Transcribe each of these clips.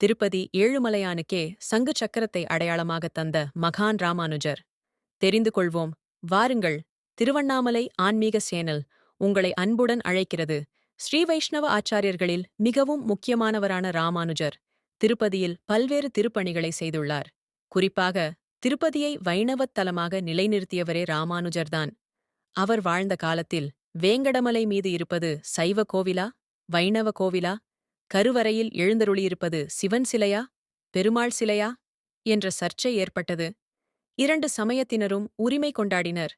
திருப்பதி ஏழுமலையானுக்கே சங்கு சக்கரத்தை அடையாளமாக தந்த மகான் ராமானுஜர். தெரிந்து கொள்வோம். வாருங்கள். திருவண்ணாமலை ஆன்மீக சேனல் உங்களை அன்புடன் அழைக்கிறது. ஸ்ரீ வைஷ்ணவ ஆச்சாரியர்களில் மிகவும் முக்கியமானவரான ராமானுஜர் திருப்பதியில் பல்வேறு திருப்பணிகளை செய்துள்ளார். குறிப்பாக திருப்பதியை வைணவத் தலமாக நிலைநிறுத்தியவரே ராமானுஜர்தான் அவர் வாழ்ந்த காலத்தில் வேங்கடமலை மீது இருப்பது சைவ கோவிலா? வைணவ கோவிலா? கருவறையில் எழுந்தருளியிருப்பது சிவன் சிலையா பெருமாள் சிலையா? என்ற சர்ச்சை ஏற்பட்டது. இரண்டு சமயத்தினரும் உரிமை கொண்டாடினர்.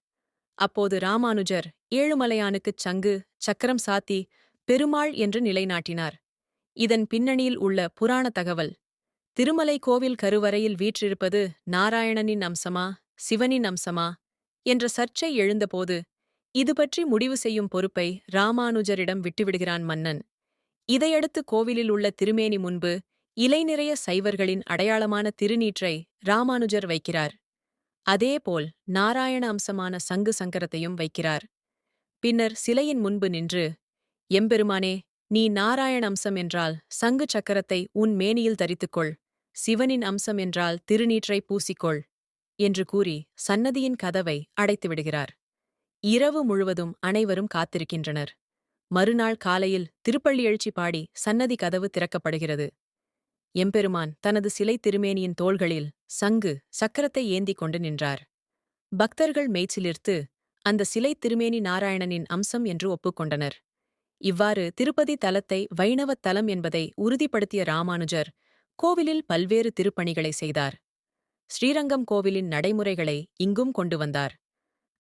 அப்போது ராமானுஜர் ஏழுமலையானுக்குச் சங்கு சக்கரம் சாத்தி பெருமாள் என்று நிலைநாட்டினார். இதன் பின்னணியில் உள்ள புராண தகவல். திருமலை கோவில் கருவறையில் வீற்றிருப்பது நாராயணனின் அம்சமா சிவனின் அம்சமா? என்ற சர்ச்சை எழுந்தபோது இது பற்றி முடிவு செய்யும் பொறுப்பை ராமானுஜரிடம் விட்டுவிடுகிறான் மன்னன். இதையடுத்து கோவிலில் உள்ள திருமேனி முன்பு இலை நிறைய சைவர்களின் அடையாளமான திருநீற்றை ராமானுஜர் வைக்கிறார். அதேபோல் நாராயண அம்சமான சங்கு சங்கரத்தையும் வைக்கிறார். பின்னர் சிலையின் முன்பு நின்று எம்பெருமானே நீ நாராயண அம்சம் என்றால் சங்கு சக்கரத்தை உன் மேனியில் தரித்துக்கொள். சிவனின் அம்சம் என்றால் திருநீற்றை பூசிக்கொள் என்று கூறி சன்னதியின் கதவை அடைத்துவிடுகிறார். இரவு முழுவதும் அனைவரும் காத்திருக்கின்றனர். மறுநாள் காலையில் திருப்பள்ளி எழுச்சி பாடி சன்னதி கதவு திறக்கப்படுகிறது. எம்பெருமான் தனது சிலை திருமேனியின் தோள்களில் சங்கு சக்கரத்தை ஏந்திக் கொண்டு நின்றார். பக்தர்கள் மேய்ச்சிலிர்த்து அந்த சிலை திருமேனி நாராயணனின் அம்சம் என்று ஒப்புக்கொண்டனர் இவ்வாறு திருப்பதி தலத்தை வைணவத் தலம் என்பதை உறுதிப்படுத்திய ராமானுஜர் கோவிலில் பல்வேறு திருப்பணிகளை செய்தார். ஸ்ரீரங்கம் கோவிலின் நடைமுறைகளை இங்கும் கொண்டு வந்தார்.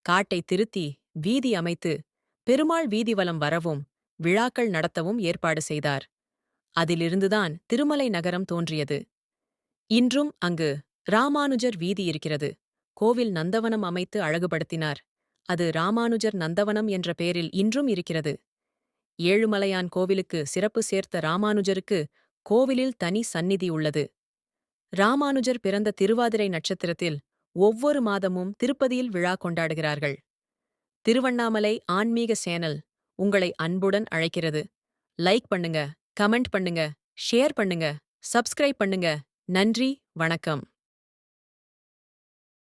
காட்டை திருத்தி வீதி அமைத்து பெருமாள் வீதிவலம் வரவும் விழாக்கள் நடத்தவும் ஏற்பாடு செய்தார். அதிலிருந்துதான் திருமலை நகரம் தோன்றியது. இன்றும் அங்கு ராமானுஜர் வீதி இருக்கிறது. கோவில் நந்தவனம் அமைத்து அழகுபடுத்தினார். அது ராமானுஜர் நந்தவனம் என்ற பெயரில் இன்றும் இருக்கிறது. ஏழுமலையான் கோவிலுக்கு சிறப்பு சேர்த்த ராமானுஜருக்கு கோவிலில் தனி சந்நிதி உள்ளது. ராமானுஜர் பிறந்த திருவாதிரை நட்சத்திரத்தில் ஒவ்வொரு மாதமும் திருப்பதியில் விழா கொண்டாடுகிறார்கள். திருவண்ணாமலை ஆன்மீக சேனல் உங்களை அன்புடன் அழைக்கிறது. லைக் பண்ணுங்க கமெண்ட் பண்ணுங்க ஷேர் பண்ணுங்க சப்ஸ்கிரைப் பண்ணுங்க. நன்றி வணக்கம்.